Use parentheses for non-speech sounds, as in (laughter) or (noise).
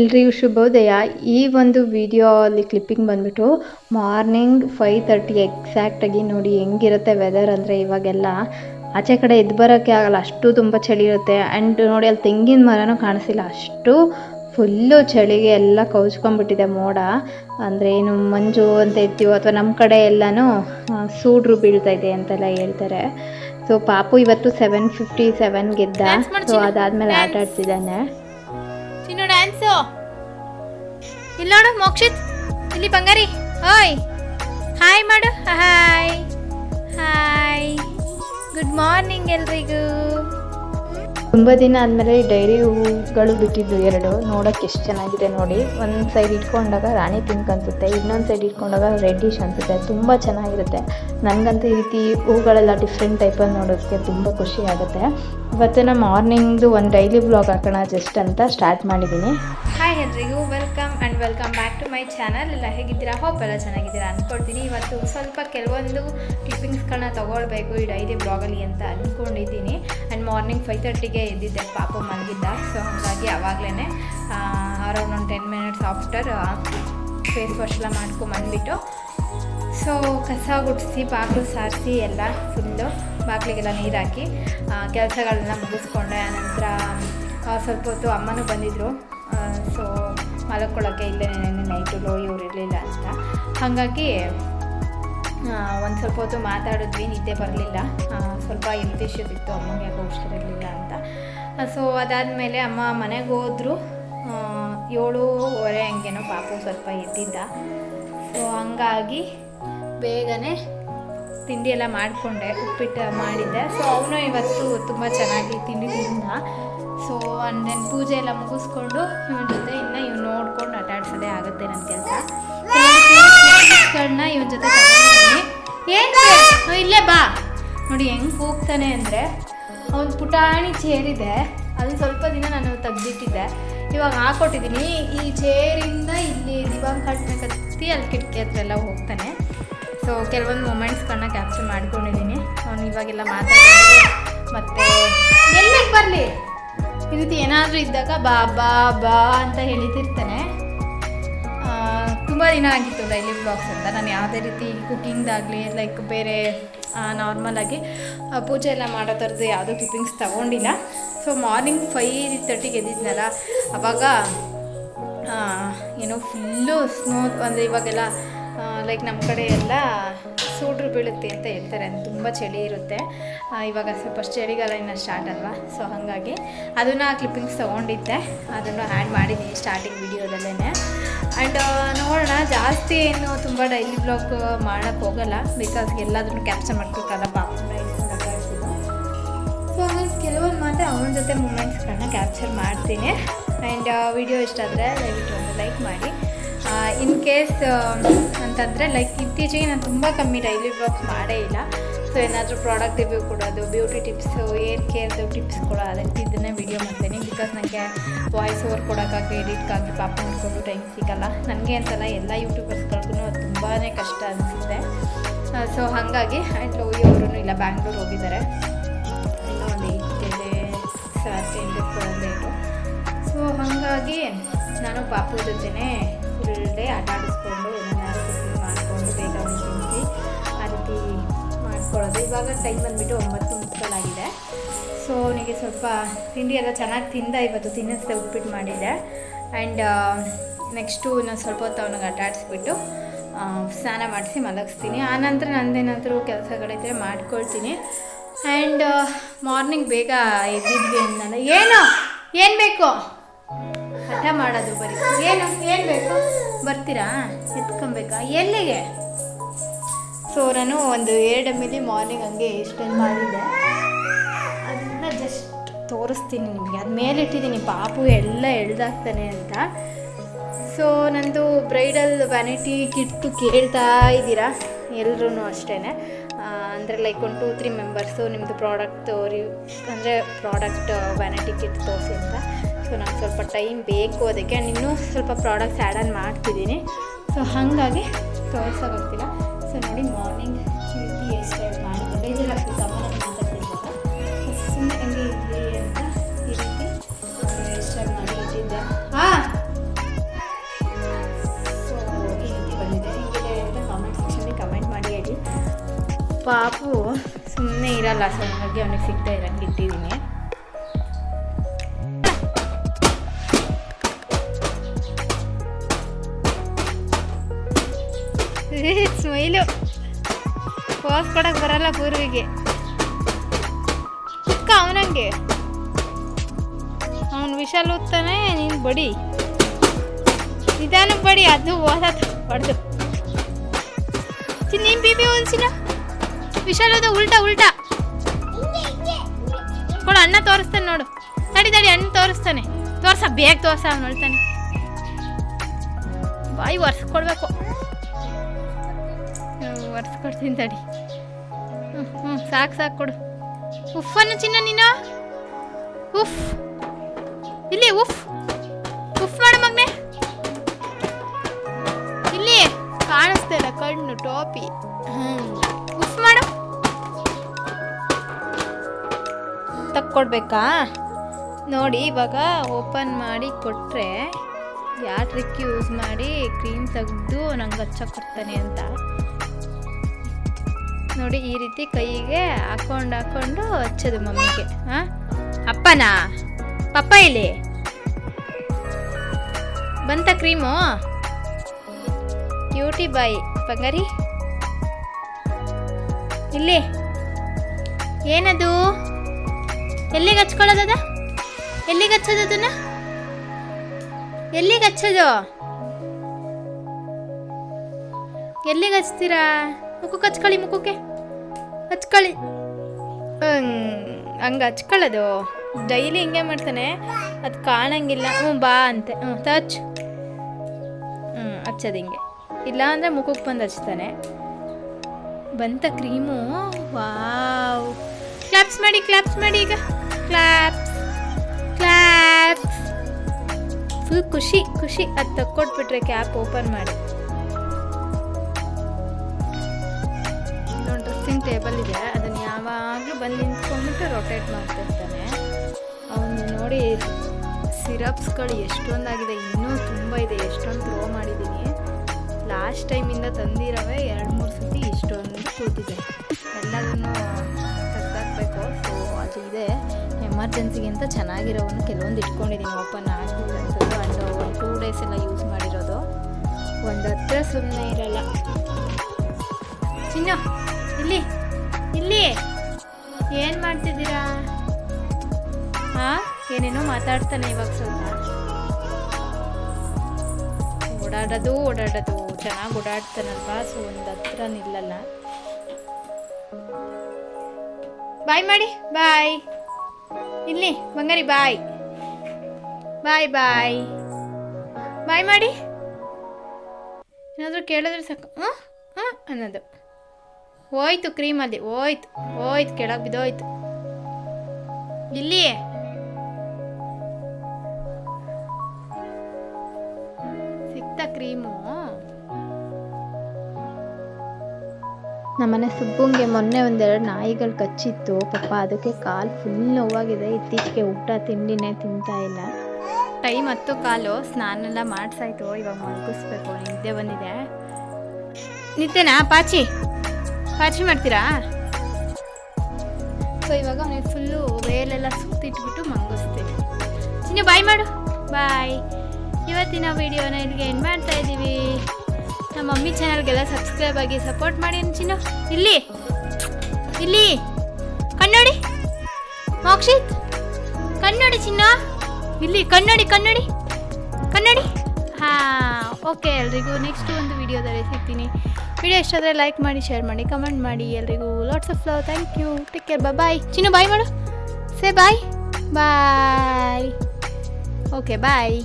ಎಲ್ರಿಗೂ ಶುಭೋದಯ. ಈ ಒಂದು ವಿಡಿಯೋ ಅಲ್ಲಿ ಕ್ಲಿಪ್ಪಿಂಗ್ ಬಂದ್ಬಿಟ್ಟು ಮಾರ್ನಿಂಗ್ ಫೈವ್ ತರ್ಟಿ ಎಕ್ಸಾಕ್ಟಾಗಿ ನೋಡಿ ಹೆಂಗಿರುತ್ತೆ ವೆದರ್ ಅಂದರೆ ಇವಾಗೆಲ್ಲ. ಆಚೆ ಕಡೆ ಎದ್ದು ಬರೋಕ್ಕೆ ಆಗಲ್ಲ ಅಷ್ಟು ತುಂಬ ಚಳಿ ಇರುತ್ತೆ. ಆ್ಯಂಡ್ ನೋಡಿ ಅಲ್ಲಿ ತೆಂಗಿನ ಮರನೂ ಕಾಣಿಸಿಲ್ಲ ಅಷ್ಟು ಫುಲ್ಲು ಚಳಿಗೆ ಎಲ್ಲ ಕೌಚ್ಕೊಂಡ್ಬಿಟ್ಟಿದೆ ಮೋಡ. ಅಂದರೆ ಏನು ಮಂಜು ಅಂತ ಇರ್ತೀವೋ ಅಥವಾ ನಮ್ಮ ಕಡೆ ಎಲ್ಲನೂ ಸೂಡ್ರು ಬೀಳ್ತಾ ಇದೆ ಅಂತೆಲ್ಲ ಹೇಳ್ತಾರೆ. ಸೊ ಪಾಪು ಇವತ್ತು ಸೆವೆನ್ ಫಿಫ್ಟಿ ಸೆವೆನ್ ಗೆದ್ದ. Dance ಮಾಡು ಸೊ ಅದಾದ್ಮೇಲೆ ಆಟ ಆಡ್ತಿದ್ದಾನೆ. ಡ್ಯಾನ್ಸು ಇಲ್ಲ ನೋಡು ಮೋಕ್ಷಿತ್. ಇಲ್ಲಿ ಬಂಗಾರಿ. ಓಯ್. ಹಾಯ್ ಮಾಡು. ಹಾಯ್ ಹಾಯ್ ಗುಡ್ ಮಾರ್ನಿಂಗ್ ಎಲ್ರಿಗೂ. ತುಂಬ ದಿನ ಆದಮೇಲೆ ಡೈರಿ ಹೂಗಳು ಬಿಟ್ಟಿದ್ದು ಎರಡು ನೋಡೋಕ್ಕೆ ಎಷ್ಟು ಚೆನ್ನಾಗಿದೆ ನೋಡಿ. ಒಂದು ಸೈಡ್ ಇಟ್ಕೊಂಡಾಗ ರಾಣಿ ಪಿಂಕ್ ಅನಿಸುತ್ತೆ, ಇನ್ನೊಂದು ಸೈಡ್ ಇಟ್ಕೊಂಡಾಗ ರೆಡ್ಡಿಶ್ ಅನಿಸುತ್ತೆ, ತುಂಬ ಚೆನ್ನಾಗಿರುತ್ತೆ. ನನಗಂತೂ ಈ ರೀತಿ ಹೂಗಳೆಲ್ಲ ಡಿಫ್ರೆಂಟ್ ಟೈಪಲ್ಲಿ ನೋಡೋದಕ್ಕೆ ತುಂಬ ಖುಷಿ ಆಗುತ್ತೆ. ಇವತ್ತು ನಾನು ಮಾರ್ನಿಂಗ್ದು ಒಂದು ಡೈಲಿ ಬ್ಲಾಗ್ ಹಾಕೋಣ ಜಸ್ಟ್ ಅಂತ ಸ್ಟಾರ್ಟ್ ಮಾಡಿದ್ದೀನಿ. ಹಾಯ್ ಎಲ್ರಿಗೂ welcome and welcome back to my channel ಎಲ್ಲ ಹೇಗಿದ್ದೀರಾ? ಹೋಪ್ ಎಲ್ಲ ಚೆನ್ನಾಗಿದ್ದೀರಾ ಅಂದ್ಕೊಳ್ತೀನಿ ಇವತ್ತು ಸ್ವಲ್ಪ ಕೆಲವೊಂದು ಕ್ಲಿಪ್ಪಿಂಗ್ಸ್ಗಳನ್ನ ತೊಗೊಳ್ಬೇಕು ಈ ಡೈಲಿ ಬ್ಲಾಗಲ್ಲಿ ಅಂತ ಅಂದ್ಕೊಂಡಿದ್ದೀನಿ ಆ್ಯಂಡ್ ಮಾರ್ನಿಂಗ್ ಫೈವ್ ತರ್ಟಿಗೆ ಇದ್ದಿದ್ದೆ ಪಾಪ ಮಲಗಿದ್ದ. ಸೊ ಹಾಗಾಗಿ ಆವಾಗಲೇ ಅರೌಂಡ್ ಒಂದು ten minutes after face wash ಎಲ್ಲ ಮಾಡ್ಕೊಂಬಂದ್ಬಿಟ್ಟು ಸೊ ಕಸ ಗುಡಿಸಿ, ಬಾಗಿಲು ಸಾರಿಸಿ ಎಲ್ಲ ಫುಲ್ಲು ಬಾಗಿಲಿಗೆಲ್ಲ ನೀರು ಹಾಕಿ ಕೆಲಸಗಳನ್ನ ಮುಗಿಸ್ಕೊಂಡೆ. ಆನಂತರ ಸ್ವಲ್ಪ ಹೊತ್ತು ಅಮ್ಮನೂ ಬಂದಿದ್ದರು ಸೊ ಮಲ್ಕೊಳ್ಳೋಕ್ಕೆ ಇಲ್ಲೇ ನೈಟು ಲೋ, ಇವ್ರು ಇರಲಿಲ್ಲ ಅಂತ. ಹಾಗಾಗಿ ಒಂದು ಸ್ವಲ್ಪ ಹೊತ್ತು ಮಾತಾಡಿದ್ವಿ, ನಿದ್ದೆ ಬರಲಿಲ್ಲ. ಸ್ವಲ್ಪ ಹೆಲ್ತ್ ಇಶ್ಯೂಸ್ ಇತ್ತು, ಅಮ್ಮಂಗೆ ಯಾಕೋ ಹುಷಾರಿರಲಿಲ್ಲ ಅಂತ. ಸೊ ಅದಾದಮೇಲೆ ಅಮ್ಮ ಮನೆಗೆ ಹೋದ್ರು. ಏಳುವರೆ ಹಂಗೇನೋ ಪಾಪು ಸ್ವಲ್ಪ ಎದ್ದಿದ್ದ. ಸೊ ಹಂಗಾಗಿ ಬೇಗನೆ ತಿಂಡಿ ಎಲ್ಲ ಮಾಡಿಕೊಂಡೆ, ಉಪ್ಪಿಟ್ಟು ಮಾಡಿದ್ದೆ. ಸೊ ಅವನು ಇವತ್ತು ತುಂಬ ಚೆನ್ನಾಗಿ ತಿಂಡಿ ತಿಂದ. ಸೊ ಆ್ಯಂಡ್ ದೆನ್ ಪೂಜೆ ಎಲ್ಲ ಮುಗಿಸ್ಕೊಂಡು ಇವನ ಜೊತೆ ಇನ್ನು ಇವ್ನು ನೋಡ್ಕೊಂಡು ಆಟಾಡ್ಸೋದೇ ಆಗುತ್ತೆ ನನ್ನ ಕೆಲಸ. ಗಳನ್ನ ನೋಡಿ ಹೆಂಗ್ ಹೋಗ್ತಾನೆ ಅಂದರೆ ಅವನ್ ಪುಟಾಣಿ ಚೇರಿದೆ ಅದನ್ನ ಸ್ವಲ್ಪ ದಿನ ನಾನು ತೆಗ್ದಿಟ್ಟಿದ್ದೆ. ಇವಾಗ ಹಾಕೊಟ್ಟಿದ್ದೀನಿ ಈ ಚೇರಿಂದ ಇಲ್ಲಿ ದಿವಾಂಗ್ ಕಟ್ಬೇಕತ್ತಿ ಅಲ್ಲಿ ಕಿಟಕಿ ಹತ್ರ ಎಲ್ಲ ಹೋಗ್ತಾನೆ. ಸೊ ಕೆಲವೊಂದು ಮೂಮೆಂಟ್ಸ್ಗಳನ್ನ ಕ್ಯಾಪ್ಚರ್ ಮಾಡ್ಕೊಂಡಿದ್ದೀನಿ ಅವ್ನು ಇವಾಗೆಲ್ಲ ಮಾತಾಡ್ತಾನೆ. ಮತ್ತು ಎಲ್ಲಿಗೆ ಬರಲಿ? ಈ ರೀತಿ ಏನಾದರೂ ಇದ್ದಾಗ ಬಾ ಬಾ ಬಾ ಅಂತ ಹೇಳಿತಿರ್ತಾನೆ. ತುಂಬ ದಿನ ಆಗಿತ್ತು ಡೈಲಿ ಬ್ಲಾಗ್ಸ್ ಅಂತ. ನಾನು ಯಾವುದೇ ರೀತಿ ಕುಕ್ಕಿಂಗ್ದಾಗಲಿ ಲೈಕ್ ಬೇರೆ ನಾರ್ಮಲಾಗಿ ಪೂಜೆ ಎಲ್ಲ ಮಾಡೋ ಥರದ್ದು ಯಾವುದೂ ಕ್ಲಿಪ್ಪಿಂಗ್ಸ್ ತೊಗೊಂಡಿಲ್ಲ. ಸೊ ಮಾರ್ನಿಂಗ್ ಫೈವ್ ತರ್ಟಿಗೆ ಎದ್ದಿದ್ನಲ್ಲ, ಅವಾಗ ಏನೋ ಫುಲ್ಲು ಸ್ನೋ ಅಂದರೆ ಇವಾಗೆಲ್ಲ ಲೈಕ್ ನಮ್ಮ ಕಡೆ ಎಲ್ಲ ಸೂಡ್ರು ಬೀಳುತ್ತೆ ಅಂತ ಹೇಳ್ತಾರೆ. ತುಂಬ ಚಳಿ ಇರುತ್ತೆ. ಆ, ಇವಾಗ ಸ್ವಲ್ಪ ಚಳಿಗಾಲ ಇನ್ನು ಸ್ಟಾರ್ಟ್ ಅಲ್ವಾ? ಸೊ ಹಾಗಾಗಿ ಅದನ್ನು ಕ್ಲಿಪ್ಪಿಂಗ್ಸ್ ತೊಗೊಂಡಿದ್ದೆ. ಅದನ್ನು ಆ್ಯಡ್ ಮಾಡಿದ್ದೀನಿ ಸ್ಟಾರ್ಟಿಂಗ್ ವಿಡಿಯೋದಲ್ಲೇ ಆ್ಯಂಡ್ ನೋಡೋಣ. ಜಾಸ್ತಿ ಏನು ತುಂಬ ಡೈಲಿ ಬ್ಲಾಗ್ ಮಾಡೋಕ್ಕೆ ಹೋಗಲ್ಲ. ಬಿಕಾಸ್ ಎಲ್ಲದನ್ನು ಕ್ಯಾಪ್ಚರ್ ಮಾಡ್ಕೋಕ್ಕಲ್ಲ ಪಾಪ. ಸೊ ಮೀನ್ಸ್ ಕೆಲವೊಂದು ಮಾತ್ರ ಅವನ ಜೊತೆ ಮೂಮೆಂಟ್ಸ್ಗಳನ್ನ ಕ್ಯಾಪ್ಚರ್ ಮಾಡ್ತೀನಿ. ಆ್ಯಂಡ್ ವಿಡಿಯೋ ಇಷ್ಟ ಆದರೆ ದಯವಿಟ್ಟು ಒಂದು ಲೈಕ್ ಮಾಡಿ. ಇನ್ ಕೇಸ್ ಅಂತಂದರೆ ಲೈಕ್ ಇತ್ತೀಚೆಗೆ ನಾನು ತುಂಬ ಕಮ್ಮಿ ಡೈಲಿ ಬ್ಲಾಗ್ಸ್ ಮಾಡೇ ಇಲ್ಲ. ಸೊ ಏನಾದರೂ ಪ್ರಾಡಕ್ಟ್ ರಿವ್ಯೂ ಕೊಡೋದು ಬ್ಯೂಟಿ ಟಿಪ್ಸು ಏರ್ ಕೇರ್ದು ಟಿಪ್ಸ್ ಕೊಡೋದು ಇದನ್ನೇ ವಿಡಿಯೋ ಮಾಡ್ತೀನಿ. ಬಿಕಾಸ್ ನನಗೆ ವಾಯ್ಸ್ ಓವರ್ ಕೊಡೋಕ್ಕಾಗಿ ಎಡಿಟ್ಗಾಗಿ ಪಾಪ ನೋಡ್ಕೊಂಡು ಟೈಮ್ ಸಿಗಲ್ಲ. ನನಗೆ ಅಂತಲ್ಲ ಎಲ್ಲ ಯೂಟ್ಯೂಬರ್ಸ್ಗಳಿಗೂ ಅದು ತುಂಬಾ ಕಷ್ಟ ಅನಿಸುತ್ತೆ. ಸೊ ಹಾಗಾಗಿ ಆ್ಯಂಡ್ ಲೋಯಿ ಅವರು ಇಲ್ಲ ಬ್ಯಾಂಗ್ಳೂರ್ ಹೋಗಿದ್ದಾರೆ. ಸೊ ಹಾಗಾಗಿ, ನಾನು ಪಾಪು ಜೊತೆನೇ ಫುಲ್ ಅಡ್ಡಾಡಿಸ್ಕೊಂಡು ಮಾಡಿಕೊಂಡು ಬೇಗ ತಿನ್ನಿಸಿ ಆ ರೀತಿ ಮಾಡ್ಕೊಳ್ಳೋದು. ಇವಾಗ ಟೈಮ್ ಬಂದುಬಿಟ್ಟು ಒಂಬತ್ತು ಮುಕ್ಕಾಲಾಗಿದೆ ಸೊ ಅವನಿಗೆ ಸ್ವಲ್ಪ ತಿಂಡಿ ಎಲ್ಲ ಚೆನ್ನಾಗಿ ತಿಂದ ಇವತ್ತು ತಿನ್ನಿಸ್ದೆ ಉಪ್ಪಿಟ್ಟು ಮಾಡಿದ್ದೆ ಆ್ಯಂಡ್ ನೆಕ್ಸ್ಟು ಇನ್ನೊಂದು ಸ್ವಲ್ಪ ಹೊತ್ತು ಅವನಿಗೆ ಆ, ಸ್ನಾನ ಮಾಡಿಸಿ ಮಲಗಿಸ್ತೀನಿ. ಆನಂತರ ನಂದೇನಾದರೂ ಕೆಲಸಗಳಿದ್ರೆ ಮಾಡ್ಕೊಳ್ತೀನಿ. ಆ್ಯಂಡ್ ಮಾರ್ನಿಂಗ್ ಬೇಗ ಎದ್ದಿದ್ವಿ ಅಂದಲ್ಲ ಏನು? ಏನು ಬೇಕು? ಹಠ ಮಾಡೋದು ಬರೀ. ಏನು? ಏನು ಬೇಕು? ಬರ್ತೀರಾ? ಎತ್ಕೊಬೇಕಾ? ಎಲ್ಲಿಗೆ? ಸೊ ನಾನು ಒಂದು ಎರಡು ಎಂ ಎಲ್ ಮಾರ್ನಿಂಗ್ ಹಂಗೆ ಸ್ಟೆಂಡ್ ಮಾಡಿದ್ದೆ. ಅದನ್ನ ಜಸ್ಟ್ ತೋರಿಸ್ತೀನಿ ನಿಮಗೆ. ಅದು ಮೇಲಿಟ್ಟಿದ್ದೀನಿ ಪಾಪು ಎಲ್ಲ ಎಳ್ದಾಗ್ತಾನೆ ಅಂತ. ಸೊ ನಂದು ಬ್ರೈಡಲ್ ವ್ಯಾನಿಟಿ ಕಿಟ್ಟು ಕೇಳ್ತಾ ಇದ್ದೀರಾ? ಎಲ್ಲರೂ ಅಷ್ಟೇ ಅಂದರೆ ಲೈಕ್ ಒಂದು ಟೂ ತ್ರೀ ಮೆಂಬರ್ಸು ನಿಮ್ಮದು ಪ್ರಾಡಕ್ಟ್ ರಿವ್ ಅಂದರೆ ಪ್ರಾಡಕ್ಟ್ ವ್ಯಾನಿಟಿ ಕಿಟ್ ತೋರಿಸಿ ಅಂತ. ಸೊ ನಂಗೆ ಸ್ವಲ್ಪ ಟೈಮ್ ಬೇಕು ಅದಕ್ಕೆ ಇನ್ನೂ ಸ್ವಲ್ಪ ಪ್ರಾಡಕ್ಟ್ಸ್ ಆ್ಯಡ್ ಆನ್ ಮಾಡ್ತಿದ್ದೀನಿ. ಸೊ ಹಾಗಾಗಿ ತೋರಿಸೋಗೋಗ್ತಿಲ್ಲ ಸೊ ನೋಡಿ, ಮಾರ್ನಿಂಗ್ ಚೂಟಿ ಎಷ್ಟು ಮಾಡಿ ಇದೆಲ್ಲ ಗಮನ ಮಾತಾಡ್ತಿದ್ದಾಗ ಸುಮ್ಮನೆ ಹೆಂಗೆ ಇದ್ದೀವಿ ಅಂತ ಈ ರೀತಿ ಮಾಡಿ ಇಟ್ಟಿದ್ದೆ ಹಾಂ ಅಂತ ಕಾಮೆಂಟ್ ಸೆಕ್ಷನಲ್ಲಿ ಕಮೆಂಟ್ ಮಾಡಿ ಹೇಳಿ. ಪಾಪು ಸುಮ್ಮನೆ ಇರಲ್ಲ, ಸೊ ಹಾಗಾಗಿ ಅವನಿಗೆ ಸಿಗ್ತಾ ಇರೋಂಗೆ ಇಟ್ಟಿದ್ದೀನಿ. (laughs) ಸ್ಮೈಲು. ಪೋಸ್ ಕೊಡಕ್ ಬರಲ್ಲ ಪೂರ್ವಿಗೆ. ಚಿಕ್ಕ ಅವನಂಗೆ. ಅವನು ವಿಶಾಲ್ ಓದ್ತಾನೆ ನೀನು ಬಡಿ. ನಿಧಾನ ಬಡಿ, ಅದು ಓದ ಹೊಡೆದು. ನೀನು ಬಿ ಬಿ ಓದಿಸಿನ ವಿಶಾಲ್ ಓದ ಉಲ್ಟಾ ಉಲ್ಟಾ. ಕೊಡು, ಅಣ್ಣ ತೋರಿಸ್ತಾನೆ ನೋಡು. ತಡಿ ತಡಿ ಅಣ್ಣ ತೋರಿಸ್ತಾನೆ. ತೋರ್ಸ, ಬೇಗ ತೋರ್ಸ, ಅವ್ನು ಹೇಳ್ತಾನೆ. ಬಾಯಿ ಒರ್ಸ್ಕೊಡ್ಬೇಕು. ಒರ್ಸ್ಕೊಡ್ತೀನಿ ತಡಿ. ಹ್ಞೂ ಹ್ಞೂ ಸಾಕು ಸಾಕು ಕೊಡು. ಉಫನ್ನು ಚಿನ್ನ ನೀನು? ಉಫ್. ಇಲ್ಲಿ, ಉಫ್. ಉಫ್ ಮಾಡು ಮಗ್ನೆ. ಇಲ್ಲಿ. ಕಾಣಿಸ್ತಾ ಇಲ್ಲ ಕಣ್ಣು, ಟೋಪಿ. ಹ್ಞೂ ಉಫ್ ಮಾಡು. ತಕ್ಕೊಡ್ಬೇಕಾ ನೋಡಿ, ಇವಾಗ ಓಪನ್ ಮಾಡಿ ಕೊಟ್ಟರೆ ಯಾವ ಟ್ರಿಕ್ ಯೂಸ್ ಮಾಡಿ ಕ್ರೀಮ್ ತೆಗೆದು ನಂಗೆ ಹಚ್ಚಕ್ಕೆ ಕೊಡ್ತಾನೆ ಅಂತ. ನೋಡಿ ಈ ರೀತಿ ಕೈಗೆ ಹಾಕೊಂಡು ಹಾಕೊಂಡು ಹಚ್ಚೋದು ಮಮ್ಮಿಗೆ ಹಾಂ ಅಪ್ಪನಾ? ಪಪ್ಪ ಇಲ್ಲಿ? ಬಂತ ಕ್ರೀಮು? ಕ್ಯೂಟಿ ಬಾಯಿ ಪಂಗರಿ ಇಲ್ಲಿ. ಏನದು? ಎಲ್ಲಿಗೆ ಹಚ್ಕೊಳ್ಳೋದದ ಎಲ್ಲಿಗೆ ಹಚ್ಚೋದು ಅದನ್ನ? ಎಲ್ಲಿಗೆ ಹಚ್ಚೋದು? ಎಲ್ಲಿಗೆ ಹಚ್ತೀರಾ? ಮುಖಕ್ಕೆ ಹಚ್ಕೊಳ್ಳಿ ಮುಖಕ್ಕೆ. ಹಚ್ಕೊಳ್ಳಿ ಹಂಗೆ ಹಚ್ಕೊಳ್ಳೋದು. ಡೈಲಿ ಹಿಂಗೆ ಮಾಡ್ತಾನೆ. ಅದು ಕಾಣಂಗಿಲ್ಲ. ಹ್ಞೂ ಬಾ ಅಂತೆ. ಹ್ಞೂ ಟಚ್ ಹ್ಞೂ ಹಚ್ಚೋದು ಹಿಂಗೆ. ಇಲ್ಲ ಅಂದರೆ ಮುಖಕ್ಕೆ ಬಂದು ಹಚ್ತಾನೆ. ಬಂತ ಕ್ರೀಮು. ವಾವ್. ಕ್ಲಾಪ್ಸ್ ಮಾಡಿ ಕ್ಲಾಪ್ಸ್ ಮಾಡಿ ಈಗ. ಕ್ಲಾಪ್ಸ್. ಕ್ಲಾಪ್ಸ್. ಫುಲ್ ಖುಷಿ ಖುಷಿ. ಅದು ತಕ್ಕೊಟ್ಬಿಟ್ರೆ ಕ್ಯಾಪ್ ಓಪನ್ ಮಾಡಿ. ಡ್ರೆಸ್ಸಿಂಗ್ ಟೇಬಲ್ ಇದೆ. ಅದನ್ನ ಯಾವಾಗಲೂ ಬಂದು ನಿಂತ್ಕೊಂಡ್ಬಿಟ್ಟು ರೊಟೇಟ್ ಮಾಡ್ತಿರ್ತಾನೆ ಅವನು ನೋಡಿ ಸಿರಪ್ಸ್ಗಳು ಎಷ್ಟೊಂದಾಗಿದೆ, ಇನ್ನೂ ತುಂಬ ಇದೆ. ಎಷ್ಟೊಂದು ಥ್ರೋ ಮಾಡಿದ್ದೀನಿ ಲಾಸ್ಟ್ ಟೈಮಿಂದ ತಂದಿರವೆ ಎರಡು ಮೂರು ಸತಿ ಇಷ್ಟೊಂದು ಕೂತಿದೆ ಎಲ್ಲದನ್ನು ತೆಗ್ದಾಕ್ಬೇಕು ಸೊ ಅದು ಇದೆ. ಎಮರ್ಜೆನ್ಸಿಗೆ ಅಂತ ಚೆನ್ನಾಗಿರೋವನ್ನು ಕೆಲವೊಂದು ಇಟ್ಕೊಂಡಿದ್ದೀನಿ ಓಪನ್ ಆಗಲಿಲ್ಲ ಅಂತದ್ದು ಆ್ಯಂಡ್ ಒಂದು ಟೂ ಡೇಸ್ ಎಲ್ಲ ಯೂಸ್ ಮಾಡಿರೋದು. ಒಂದು ಹತ್ರ ಸುಮ್ಮನೆ ಇರಲ್ಲ. ಚಿನ್ನು! ಇಲ್ಲಿ ಇಲ್ಲಿ. ಏನು ಮಾಡ್ತಿದ್ದೀರಾ? ಹಾ ಏನೇನೋ ಮಾತಾಡ್ತಾನೆ ಇವಾಗ ಸ್ವಲ್ಪ. ಓಡಾಡೋದು ಓಡಾಡೋದು. ಚೆನ್ನಾಗಿ ಓಡಾಡ್ತಾನಲ್ವಾ? ಸೊ ಒಂದು ಹತ್ರ ನಿಲ್ಲಲ್ಲ. ಬಾಯ್ ಮಾಡಿ ಬಾಯ್ ಇಲ್ಲಿ ಬಂಗಾರಿ ಬಾಯ್ ಬಾಯ್ ಬಾಯ್ ಬಾಯ್ ಮಾಡಿ ಏನಾದರೂ ಕೇಳಿದ್ರೆ ಸಾಕು. ಹ್ಞೂ ಹ್ಞೂ ಅನ್ನೋದು. ಹೋಯ್ತು ಕ್ರೀಮಲ್ಲಿ. ಹೋಯ್ತು ಹೋಯ್ತು ಕೆಳಗೆ ಬಿದ್ದೋಯ್ತು. ಇಲ್ಲಿ. ಸಿಕ್ತ ಕ್ರೀಮು. ನಮ್ಮನೆ ಸುಬ್ಬಂಗೆ ಮೊನ್ನೆ ಒಂದೆರಡು ನಾಯಿಗಳು ಕಚ್ಚಿತ್ತು. ಪಾಪ ಅದಕ್ಕೆ ಕಾಲು ಫುಲ್ ನೋವಾಗಿದೆ. ಇತ್ತೀಚೆಗೆ ಊಟ ತಿಂಡಿನೇ ತಿಂತಾ ಇಲ್ಲ. ಟೈಮ್ ಹತ್ತು ಕಾಲು. ಸ್ನಾನ ಎಲ್ಲ ಮಾಡ್ಸಾಯ್ತು. ಇವಾಗ ಮಲಗಿಸ್ಬೇಕು. ನಿದ್ದೆ ಬಂದಿದೆ. ನಿದ್ದೆನಾ ಪಾಚಿ? ಪಾಚಿ ಮಾಡ್ತೀರಾ? ಸೊ ಇವಾಗ ಅವನಿಗೆ ಫುಲ್ಲು ವೇಲೆಲ್ಲ ಸುತ್ತಿಟ್ಬಿಟ್ಟು ಮಂಗಿಸ್ತೀನಿ. ಇನ್ನು ಬಾಯ್ ಮಾಡು. ಬಾಯ್ ಇವತ್ತಿನ ವಿಡಿಯೋನ ಇಲ್ಲಿಗೆ ಏನು ಮಾಡ್ತಾ ಇದ್ದೀವಿ. ನಮ್ಮ ಮಮ್ಮಿ ಚಾನಲ್ಗೆಲ್ಲ ಸಬ್ಸ್ಕ್ರೈಬ್ ಆಗಿ ಸಪೋರ್ಟ್ ಮಾಡಿ ಚಿನ್ನು. ಇಲ್ಲಿ ಇಲ್ಲಿ. ಕಣ್ಣೋಡಿ. ಮೋಕ್ಷಿತ್. ಕನ್ನಡಿ ಚಿನ್ನ. ಇಲ್ಲಿ ಕನ್ನಡಿ ಕನ್ನಡಿ ಕನ್ನಡಿ ಹಾಂ ಓಕೆ ಎಲ್ರಿಗೂ. ನೆಕ್ಸ್ಟ್ ಒಂದು ವಿಡಿಯೋದಲ್ಲಿ ಸಿಗ್ತೀನಿ. ವಿಡಿಯೋ ಇಷ್ಟ ಆದರೆ ಲೈಕ್ ಮಾಡಿ ಶೇರ್ ಮಾಡಿ ಕಮೆಂಟ್ ಮಾಡಿ. ಎಲ್ರಿಗೂ lots of love thank you take care bye Chinnu bye ಮಾಡು. ಸೇ ಬಾಯ್ ಬಾಯ್ ಓಕೆ ಬಾಯ್